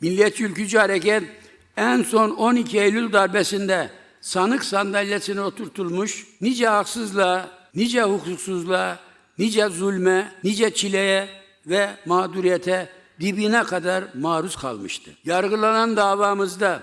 Milliyetçi Ülkücü Hareket en son 12 Eylül darbesinde sanık sandalyesine oturtulmuş, nice haksızlığa, nice hukuksuzluğa, nice zulme, nice çileye ve mağduriyete dibine kadar maruz kalmıştı. Yargılanan davamızda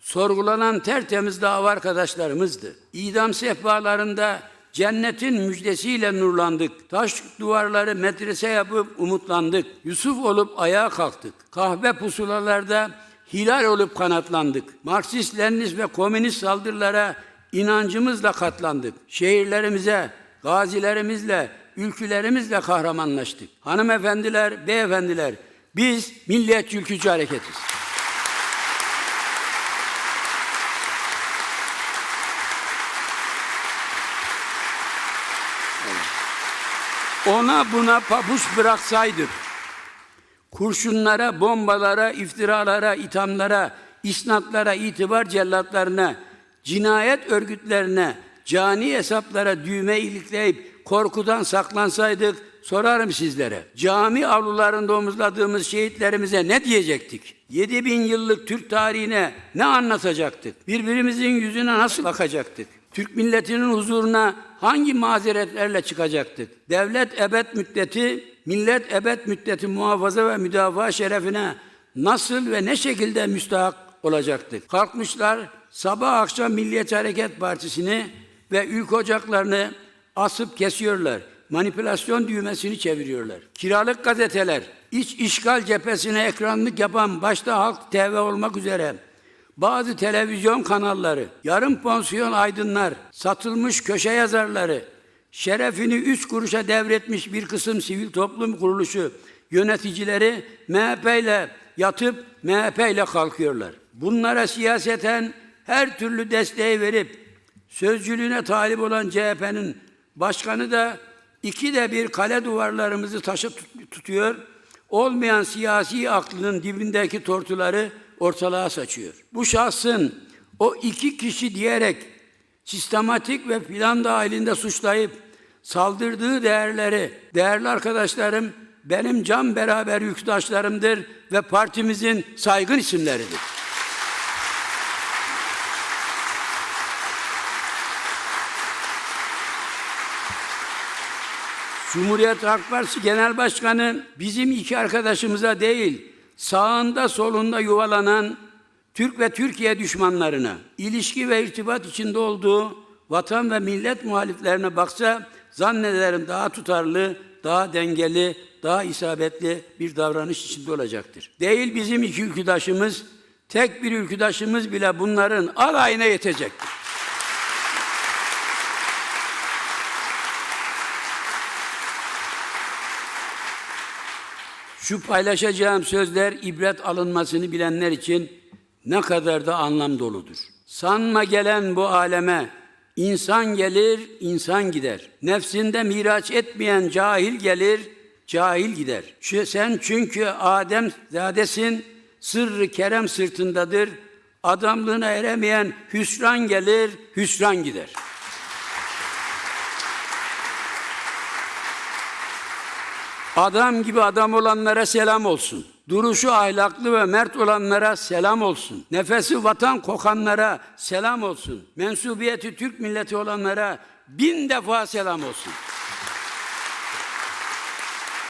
sorgulanan tertemiz dava arkadaşlarımızdı. İdam sehpalarında cennetin müjdesiyle nurlandık. Taş duvarları medrese yapıp umutlandık. Yusuf olup ayağa kalktık. Kahve pusulalarda hilal olup kanatlandık. Marksist, Leninist ve komünist saldırılara inancımızla katlandık. Şehirlerimize, gazilerimizle, ülkülerimizle kahramanlaştık. Hanımefendiler, beyefendiler, biz Milliyetçi Ülkücü Hareketiz. Ona buna pabuç bıraksaydık, kurşunlara, bombalara, iftiralara, ithamlara, isnatlara, itibar cellatlarına, cinayet örgütlerine, cani hesaplara düğme ilikleyip korkudan saklansaydık, sorarım sizlere. Cami avlularında omuzladığımız şehitlerimize ne diyecektik? 7000 yıllık Türk tarihine ne anlatacaktık? Birbirimizin yüzüne nasıl bakacaktık? Türk milletinin huzuruna hangi mazeretlerle çıkacaktık? Devlet ebed müddeti, millet ebed müddeti muhafaza ve müdafaa şerefine nasıl ve ne şekilde müstahak olacaktık? Kalkmışlar sabah akşam Milliyetçi Hareket Partisi'ni ve ülk ocaklarını asıp kesiyorlar. Manipülasyon düğmesini çeviriyorlar. Kiralık gazeteler, iç işgal cephesine ekranlık yapan başta Halk TV olmak üzere bazı televizyon kanalları, yarım pansiyon aydınlar, satılmış köşe yazarları, şerefini üç kuruşa devretmiş bir kısım sivil toplum kuruluşu yöneticileri MHP ile yatıp MHP ile kalkıyorlar. Bunlara siyaseten her türlü desteği verip sözcülüğüne talip olan CHP'nin başkanı da iki de bir kale duvarlarımızı taşı tut- tutuyor. Olmayan siyasi aklının dibindeki tortuları ortalığa saçıyor. Bu şahsın o iki kişi diyerek sistematik ve plan dahilinde suçlayıp saldırdığı değerleri, değerli arkadaşlarım benim can beraber yüktaşlarımdır ve partimizin saygın isimleridir. Cumhuriyet Halk Partisi Genel Başkanı bizim iki arkadaşımıza değil, sağında solunda yuvalanan Türk ve Türkiye düşmanlarına, ilişki ve irtibat içinde olduğu vatan ve millet muhaliflerine baksa zannederim daha tutarlı, daha dengeli, daha isabetli bir davranış içinde olacaktır. Değil bizim iki ülküdaşımız, tek bir ülküdaşımız bile bunların alayına yetecektir. Şu paylaşacağım sözler ibret alınmasını bilenler için ne kadar da anlam doludur. Sanma gelen bu aleme insan gelir, insan gider. Nefsinde miraç etmeyen cahil gelir, cahil gider. Sen çünkü Adem zadesin, sırrı kerem sırtındadır. Adamlığına eremeyen hüsran gelir, hüsran gider. Adam gibi adam olanlara selam olsun. Duruşu ahlaklı ve mert olanlara selam olsun. Nefesi vatan kokanlara selam olsun. Mensubiyeti Türk milleti olanlara bin defa selam olsun.